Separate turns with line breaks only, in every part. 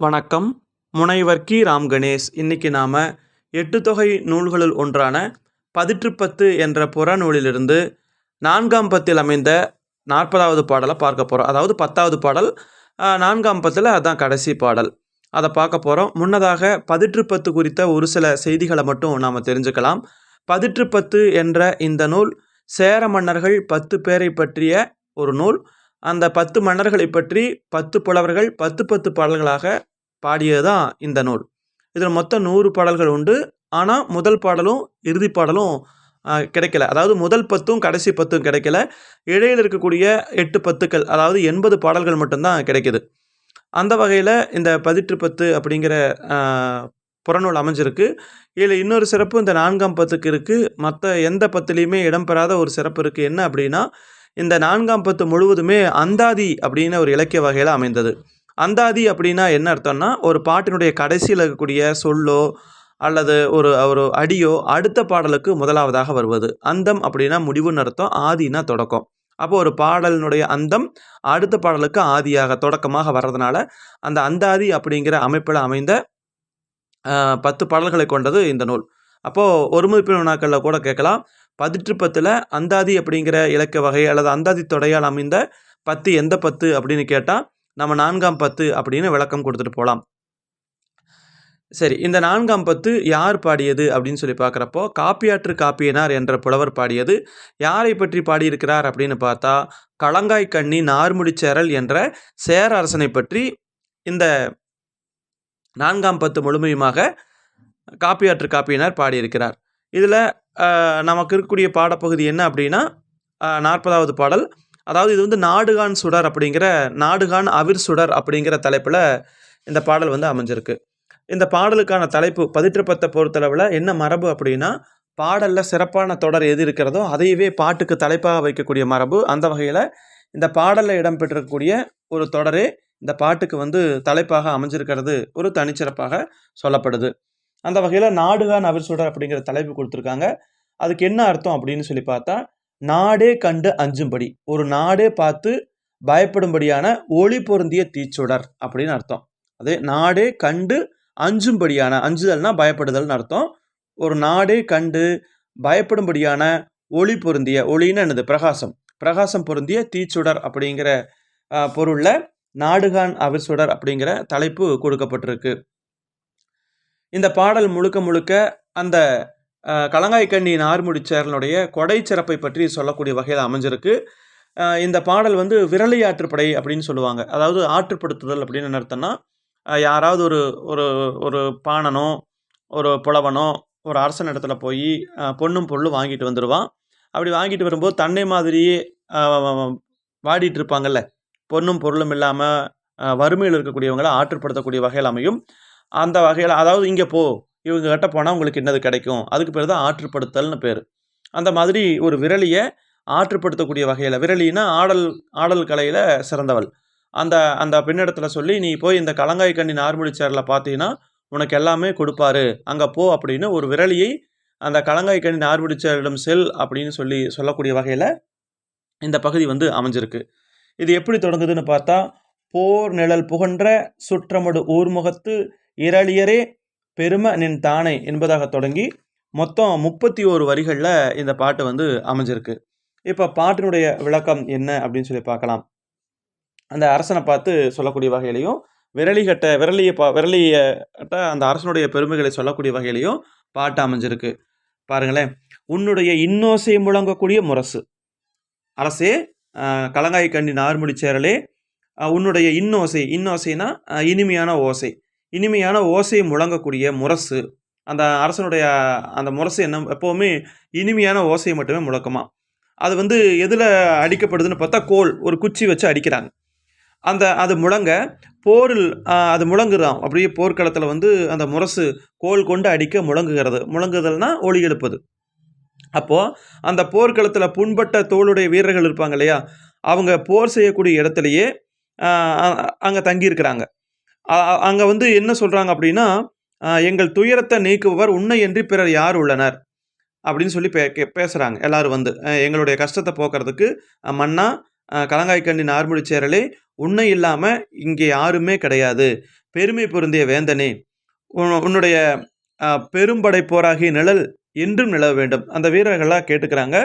வணக்கம். முனைவர் கி. ராம் கணேஷ். இன்னைக்கு நாம் எட்டு தொகை நூல்களுள் ஒன்றான பதிற்றுப்பத்து என்ற புறநூலிலிருந்து நான்காம் பத்தில் அமைந்த நாற்பதாவது பாடலை பார்க்க போகிறோம் அதாவது பத்தாவது பாடல் நான்காம் பத்தில் அதுதான் கடைசி பாடல். அதை பார்க்க போகிறோம் முன்னதாக பதிற்றுப்பத்து குறித்த ஒரு சில செய்திகளை மட்டும் நாம் தெரிஞ்சுக்கலாம். பதிற்றுப்பத்து என்ற இந்த நூல் சேர மன்னர்கள் பத்து பேரை பற்றிய ஒரு நூல். அந்த பத்து மன்னர்களை பற்றி பத்து புலவர்கள் பத்து பத்து பாடல்களாக பாடியது தான் இந்த நூல். இதில் மொத்தம் நூறு பாடல்கள் உண்டு. ஆனால் முதல் பாடலும் இறுதி பாடலும் கிடைக்கல. அதாவது முதல் பத்தும் கடைசி பத்தும் கிடைக்கல. இடையில் இருக்கக்கூடிய எட்டு பத்துக்கள் அதாவது எண்பது பாடல்கள் மட்டும்தான் கிடைக்கிது. அந்த வகையில் இந்த பதிற்று பத்து அப்படிங்கிற புறநூல் அமைஞ்சிருக்கு. இதில் இன்னொரு சிறப்பு இந்த நான்காம் பத்துக்கு இருக்குது மற்ற எந்த பத்துலேயுமே இடம்பெறாத ஒரு சிறப்பு இருக்குது என்ன அப்படின்னா இந்த நான்காம் பத்து முழுவதுமே அந்தாதி அப்படின்னு ஒரு இலக்கிய வகையில் அமைந்தது. அந்தாதி அப்படின்னா என்ன அர்த்தம்னா ஒரு பாட்டினுடைய கடைசியில் இருக்கக்கூடிய சொல்லோ அல்லது ஒரு ஒரு அடியோ அடுத்த பாடலுக்கு முதலாவதாக வருவது. அந்தம் அப்படின்னா முடிவுன்னு அர்த்தம் ஆதினா தொடக்கம். அப்போ ஒரு பாடலினுடைய அந்தம் அடுத்த பாடலுக்கு ஆதியாக தொடக்கமாக வர்றதுனால அந்த அந்தாதி அப்படிங்கிற அமைப்பில் அமைந்த பத்து பாடல்களை கொண்டது இந்த நூல். அப்போது ஒருமைப்பு வினாக்களில் கூட கேட்கலாம். பதிற்று பத்தில் அந்தாதி அப்படிங்கிற இலக்க வகை அல்லது அந்தாதி தொடையால் அமைந்த பத்து எந்த பத்து அப்படின்னு கேட்டால் நம்ம நான்காம் பத்து அப்படின்னு விளக்கம் கொடுத்துட்டு போகலாம் சரி இந்த நான்காம் பத்து யார் பாடியது அப்படின்னு சொல்லி பார்க்குறப்போ காப்பியாற்று காப்பியனார் என்ற புலவர் பாடியது. யாரை பற்றி பாடியிருக்கிறார் அப்படின்னு பார்த்தா களங்காய் கண்ணி நார்முடிச்சேரல் என்ற சேர அரசனை பற்றி இந்த நான்காம் பத்து முழுமையுமாக காப்பியாற்று காப்பியனார் பாடியிருக்கிறார். இதில் நமக்கு இருக்கக்கூடிய பாடப்பகுதி என்ன அப்படின்னா நாற்பதாவது பாடல். அதாவது இது வந்து நாடுகான் சுடர் அப்படிங்கிற நாடுகான் அவிர் சுடர் அப்படிங்கிற தலைப்பில் இந்த பாடல் வந்து அமைஞ்சிருக்கு. இந்த பாடலுக்கான தலைப்பு பதிற்றுப்பத்தை பொறுத்தளவில் என்ன மரபு அப்படின்னா பாடலில் சிறப்பான தொடர் எது இருக்கிறதோ அதையவே பாட்டுக்கு தலைப்பாக வைக்கக்கூடிய மரபு. அந்த வகையில் இந்த பாடலில் இடம்பெற்றிருக்கக்கூடிய ஒரு தொடரே இந்த பாட்டுக்கு வந்து தலைப்பாக அமைஞ்சிருக்கிறது ஒரு தனிச்சிறப்பாக சொல்லப்படுது. அந்த வகையில் நாடுகான் அவர் சுடர் அப்படிங்கிற தலைப்பு கொடுத்துருக்காங்க. அதுக்கு என்ன அர்த்தம் அப்படின்னு சொல்லி பார்த்தா நாடே கண்டு அஞ்சும்படி. ஒரு நாடே பார்த்து பயப்படும்படியான ஒளி பொருந்திய தீச்சுடர் அப்படின்னு அர்த்தம். அதே நாடே கண்டு அஞ்சும்படியான அஞ்சுதல்னா பயப்படுதல்னு அர்த்தம். ஒரு நாடே கண்டு பயப்படும்படியான ஒளி பொருந்திய ஒளின்னு என்னது? பிரகாசம். பிரகாசம் பொருந்திய தீச்சுடர் அப்படிங்கிற பொருளில் நாடுகான் அவர் சுடர் அப்படிங்கிற தலைப்பு கொடுக்கப்பட்டிருக்கு. இந்த பாடல் முழுக்க முழுக்க அந்த கலங்காய்க்கண்ணியின் ஆறுமுடி சேரனுடைய கொடை சிறப்பை பற்றி சொல்லக்கூடிய வகையில் அமைஞ்சிருக்கு. இந்த பாடல் வந்து விரலி ஆற்றுப்படை அப்படின்னு சொல்லுவாங்க. அதாவது ஆற்றுப்படுத்துதல் அப்படின்னு என்ன அர்த்தம்னா யாராவது ஒரு ஒரு ஒரு பாணனோ ஒரு புலவனோ ஒரு அரசன் இடத்துல போய் பொண்ணும் பொருளும் வாங்கிட்டு வந்துடுவான் அப்படி வாங்கிட்டு வரும்போது தன்னை மாதிரியே வாடிட்டு இருப்பாங்கல்ல. பொண்ணும் பொருளும் இல்லாமல் வறுமையில் இருக்கக்கூடியவங்களை ஆற்றுப்படுத்தக்கூடிய வகையில் அமையும். அந்த வகையில் அதாவது இங்கே போ. இவங்ககிட்ட போனால் உங்களுக்கு என்னது கிடைக்கும்? அதுக்கு பேர் தான் ஆற்றுப்படுத்தல்னு பேர். அந்த மாதிரி ஒரு விரலியை ஆற்றுப்படுத்தக்கூடிய வகையில் விரலினா ஆடல் ஆடல் கலையில் சிறந்தவள். அந்த அந்த பின்னிடத்தில் சொல்லி நீ போய் இந்த கலங்காய் கண்ணி நார்முடி சேரில் பார்த்தீங்கன்னா உனக்கு எல்லாமே கொடுப்பாரு. அங்கே போ அப்படின்னு ஒரு விரலியை அந்த கலங்காய் கண்ணி நார்முடி சேரிடம் செல் அப்படின்னு சொல்லி சொல்லக்கூடிய வகையில் இந்த பகுதி வந்து அமைஞ்சிருக்கு. இது எப்படி தொடங்குதுன்னு பார்த்தா போர் நிழல் புகன்ற சுற்றமடு ஊர்முகத்து இரளியரே பெரும நின் தானே என்பதாக தொடங்கி மொத்தம் முப்பத்தி ஓரு வரிகளில் இந்த பாட்டு வந்து அமைஞ்சிருக்கு. இப்போ பாட்டினுடைய விளக்கம் என்ன அப்படின்னு சொல்லி பார்க்கலாம். அந்த அரசனை பார்த்து சொல்லக்கூடிய வகையிலையும் விரலிகட்ட விரலியை பா விரலியட்ட அந்த அரசனுடைய பெருமைகளை சொல்லக்கூடிய வகையிலையும் பாட்டு அமைஞ்சிருக்கு. பாருங்களேன். உன்னுடைய இன்னோசை முழங்கக்கூடிய முரசு. அரசே கலங்காய் கண்ணி நார்முடி சேரலே உன்னுடைய இன்னோசை இன்னோசைனா இனிமையான ஓசை. இனிமையான ஓசை முழங்கக்கூடிய முரசு. அந்த அரசனுடைய அந்த முரசு என்ன எப்போவுமே இனிமையான ஓசையை மட்டுமே முழக்கமா. அது வந்து எதில் அடிக்கப்படுதுன்னு பார்த்தா கோல் ஒரு குச்சி வச்சு அடிக்கிறாங்க. அந்த அது முழங்க போரில் அது முழங்குதான் அப்படியே போர்க்களத்தில் வந்து அந்த முரசு கோல் கொண்டு அடிக்க முழங்குகிறது. முழங்குதல்னா ஒளி எழுப்புது. அப்போது அந்த போர்க்களத்தில் புண்பட்ட தோளுடைய வீரர்கள் இருப்பாங்க இல்லையா? அவங்க போர் செய்யக்கூடிய இடத்துலையே அங்கே தங்கியிருக்கிறாங்க. அங்கே வந்து என்ன சொல்கிறாங்க அப்படின்னா எங்கள் துயரத்தை நீக்குபவர் உன்னை என்று பிறர் யார் உள்ளனர்? அப்படின்னு சொல்லி பே கே- பேசுகிறாங்க எல்லோரும் வந்து எங்களுடைய கஷ்டத்தை போக்குறதுக்கு மன்னா அஹ், நார்முடி சேரலே உன்னை இல்லாமல் இங்கே யாருமே கிடையாது. பெருமை பொருந்திய வேந்தனே உன்- உன்னுடைய பெரும்படை போராகிய நிழல் என்றும் நிலவ வேண்டும். அந்த வீரர்களாக கேட்டுக்கிறாங்க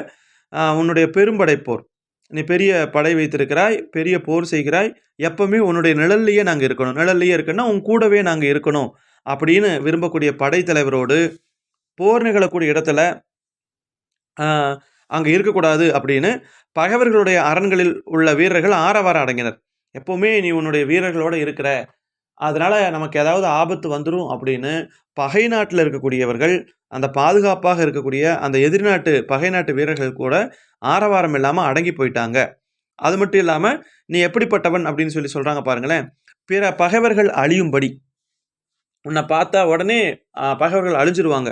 உன்னுடைய பெரும்படை போர். நீ பெரிய படை வைத்திருக்கிறாய் பெரிய போர் செய்கிறாய் எப்பவுமே உன்னுடைய நிழல்லையே நாங்கள் இருக்கணும். நிழல்லையே இருக்குன்னா உன் கூடவே நாங்கள் இருக்கணும் அப்படின்னு விரும்பக்கூடிய படைத்தலைவரோடு போர் நிகழக்கூடிய இடத்துல அங்கே இருக்கக்கூடாது அப்படின்னு பகைவர்களுடைய அரண்களில் உள்ள வீரர்கள் ஆரவாரம் அடங்கினர். எப்போவுமே நீ உன்னுடைய வீரர்களோடு இருக்கிற அதனால் நமக்கு ஏதாவது ஆபத்து வந்துடும் அப்படின்னு பகை நாட்டில் இருக்கக்கூடியவர்கள் அந்த பாதுகாப்பாக இருக்கக்கூடிய அந்த எதிர்நாட்டு பகை நாட்டு வீரர்கள் கூட ஆரவாரம் இல்லாமல் அடங்கி போயிட்டாங்க. அது மட்டும் இல்லாமல் நீ எப்படிப்பட்டவன் அப்படின்னு சொல்லி சொல்கிறாங்க பாருங்களேன். பிற பகைவர்கள் அழியும்படி. உன்னை பார்த்தா உடனே பகைவர்கள் அழிஞ்சிருவாங்க.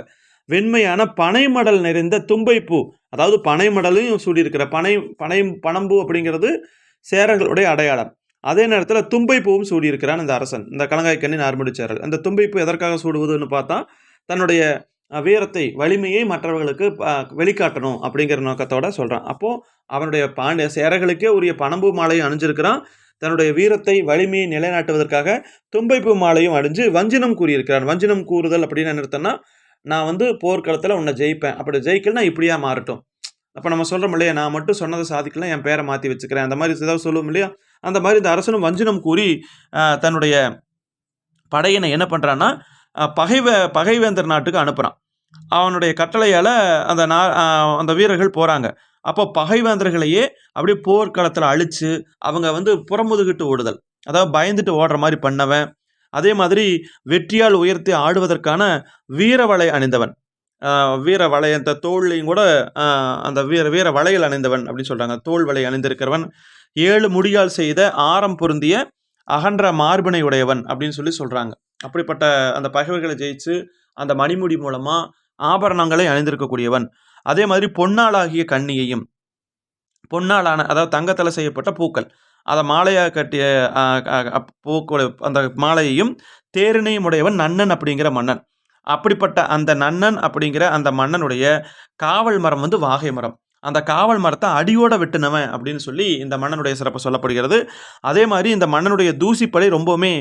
வெண்மையான பனைமடல் நிறைந்த தும்பைப்பூ அதாவது பனைமடலையும் சூடியிருக்கிற பனை பனை பனம்பூ அப்படிங்கிறது சேரர்களுடைய அடையாளம். அதே நேரத்தில் தும்பை பூவும் சூடியிருக்கிறான் இந்த அரசன். இந்த கலங்காய்க்கண்ணி நார்மடிச்சார்கள். அந்த தும்பைப்பூ எதற்காக சூடுவதுன்னு பார்த்தா தன்னுடைய வீரத்தை வலிமையை மற்றவர்களுக்கு வெளிக்காட்டணும் அப்படிங்கிற நோக்கத்தோட சொல்கிறான் அப்போது அவனுடைய பாண்டிய சேரர்களுக்கே உரிய பணம்பூ மாலையை அணிஞ்சிருக்கிறான். தன்னுடைய வீரத்தை வலிமையை நிலைநாட்டுவதற்காக தும்பைப்பூ மாலையும் அணிஞ்சு வஞ்சினம் கூறியிருக்கிறான். வஞ்சினம் கூறுதல் அப்படின்னு என்ன நான் வந்து போர்க்களத்தில் உன்னை ஜெயிப்பேன். அப்படி ஜெயிக்கலனா இப்படியா மாறட்டும். அப்போ நம்ம சொல்கிறோம் இல்லையா நான் மட்டும் சொன்னதை சாதிக்கலாம் என் பேரை மாற்றி வச்சுக்கிறேன். அந்த மாதிரி ஏதாவது சொல்லுவோம் இல்லையா? அந்த மாதிரி இந்த அரசனும் வஞ்சினம் கூறி தன்னுடைய படையினை என்ன பண்ணுறான்னா பகைவ பகைவேந்தர் நாட்டுக்கு அனுப்புகிறான் அவனுடைய கட்டளையால் அந்த நா அந்த வீரர்கள் போகிறாங்க அப்போ பகைவேந்தர்களையே அப்படியே போர்க்களத்தில் அழித்து அவங்க வந்து புறமுதுகிட்டு ஓடுதல். அதாவது பயந்துட்டு ஓடுற மாதிரி பண்ணவன். அதே மாதிரி வெற்றியால் உயர்த்தி ஆடுவதற்கான வீரவலை அணிந்தவன். வீர வளை அந்த தோல்லையும் கூட அந்த வீர வீர வளையல் அணிந்தவன் அப்படின்னு சொல்கிறாங்க தோல் வளை அணிந்திருக்கிறவன். ஏழு முடியால் செய்த ஆரம் பொருந்திய அகன்ற மார்பினை உடையவன் அப்படின்னு சொல்லி சொல்கிறாங்க அப்படிப்பட்ட அந்த பகைவர்களை ஜெயிச்சு அந்த மணிமுடி மூலமாக ஆபரணங்களை அணிந்திருக்கக்கூடியவன். அதே மாதிரி பொன்னாளாகிய கண்ணியையும் பொன்னாலான அதாவது தங்கத்தில் செய்யப்பட்ட பூக்கள் அதை மாலையாக கட்டிய ஆஹ், பூக்கள் அந்த மாலையையும் தேரினையும் உடையவன் நன்னன் அப்படிங்கிற மன்னன். அப்படிப்பட்ட அந்த நன்னன் அப்படிங்கிற அந்த மன்னனுடைய காவல் மரம் வந்து வாகை மரம். அந்த காவல் மரத்தை அடியோட வெட்டினவன் அப்படின்னு சொல்லி இந்த மன்னனுடைய சிறப்பு சொல்லப்படுகிறது. அதே மாதிரி இந்த மன்னனுடைய தூசிப்படை ரொம்பவுமே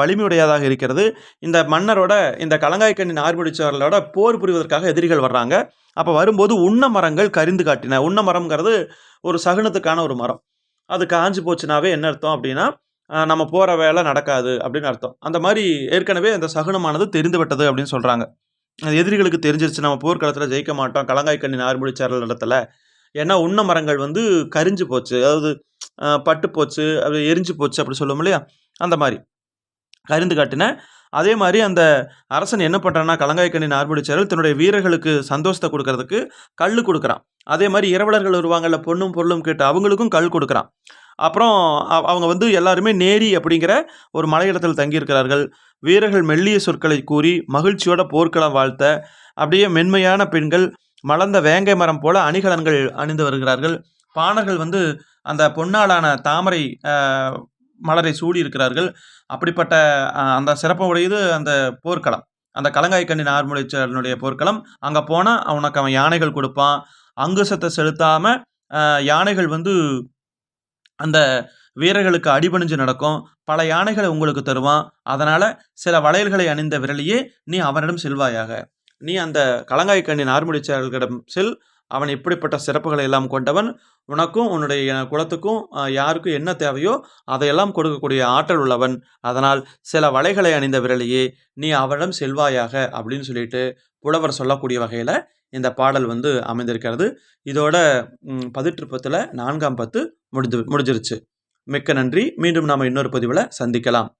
வலிமையுடையதாக இருக்கிறது. இந்த மன்னரோட இந்த கலங்காய்க்கண்ணி நார்பிடிச்சவர்களோட போர் புரிவதற்காக எதிரிகள் வர்றாங்க. அப்போ வரும்போது உண்ண மரங்கள் கரிந்து காட்டின. உண்ண மரம்ங்கிறது ஒரு சகுனத்துக்கான ஒரு மரம். அது காஞ்சு போச்சுனாவே என்ன அர்த்தம் அப்படின்னா நம்ம போகிற வேலை நடக்காது அப்படின்னு அர்த்தம். அந்த மாதிரி ஏற்கனவே அந்த சகுனமானது தெரிந்துவிட்டது அப்படின்னு சொல்கிறாங்க எதிரிகளுக்கு தெரிஞ்சிருச்சு. நம்ம போர்க்களத்தில் ஜெயிக்க மாட்டோம். கலங்காய் கலங்காய்க்கண்ணி சேரல் இடத்துல ஏன்னா உண்ண மரங்கள் வந்து கரிஞ்சு போச்சு. அதாவது பட்டு போச்சு. அது எரிஞ்சு போச்சு அப்படி சொல்லுவோம் இல்லையா? அந்த மாதிரி. கரிந்து காட்டின. அதே மாதிரி அந்த அரசன் என்ன பண்ணுறான்னா கலங்காய்க்கண்ணி நார்முடிச்சாரல் தன்னுடைய வீரர்களுக்கு சந்தோஷத்தை கொடுக்கறதுக்கு கல் கொடுக்குறான். அதே மாதிரி இரவலர்கள் வருவாங்கல்ல பொண்ணும் பொருளும் கேட்டு அவங்களுக்கும் கல் கொடுக்குறான். அப்புறம் அவங்க வந்து எல்லாருமே நேரி அப்படிங்கிற ஒரு மலையிடத்தில் தங்கியிருக்கிறார்கள். வீரர்கள் மெல்லிய சொற்களை கூறி மகிழ்ச்சியோட போர்க்களம் வாழ்த்த அப்படியே மென்மையான பெண்கள் மலர்ந்த வேங்கை மரம் போல அணிகலன்கள் அணிந்து வருகிறார்கள். பாணர்கள் வந்து அந்த பொன்னாலான தாமரை மலரை சூடி இருக்கிறார்கள் அப்படிப்பட்ட அந்த சிறப்பு உடையது அந்த போர்க்களம். அந்த கலங்காய்க்கண்ணி நார்முடிச்சனுடைய போர்க்களம். அங்கே போனால் அவனுக்கு அவன் யானைகள் கொடுப்பான். அங்குசத்தை செலுத்தாமல் யானைகள் வந்து அந்த வீரர்களுக்கு அடிபணிஞ்சு நடக்கும். பல யானைகளை உங்களுக்கு தருவான். அதனால் சில வளையல்களை அணிந்த விரலியே நீ அவனிடம் செல்வாயாக. நீ அந்த கலங்காய்க்கண்ணி நார்முடிச்சார்களிடம் செல் அவன் இப்படிப்பட்ட சிறப்புகளை எல்லாம் கொண்டவன் உனக்கும் உன்னுடைய குலத்துக்கும் யாருக்கும் என்ன தேவையோ அதையெல்லாம் கொடுக்கக்கூடிய ஆற்றல் உள்ளவன். அதனால் சில வலைகளை அணிந்த விரலையே நீ அவனிடம் செல்வாயாக அப்படின்னு சொல்லிட்டு புலவர் சொல்லக்கூடிய வகையில் இந்த பாடல் வந்து அமைந்திருக்கிறது. இதோட பதிற்றுப்பத்தில் நான்காம் பத்து முடிஞ்சு முடிஞ்சிருச்சு. மிக்க நன்றி. மீண்டும் நாம் இன்னொரு பதிவில் சந்திக்கலாம்.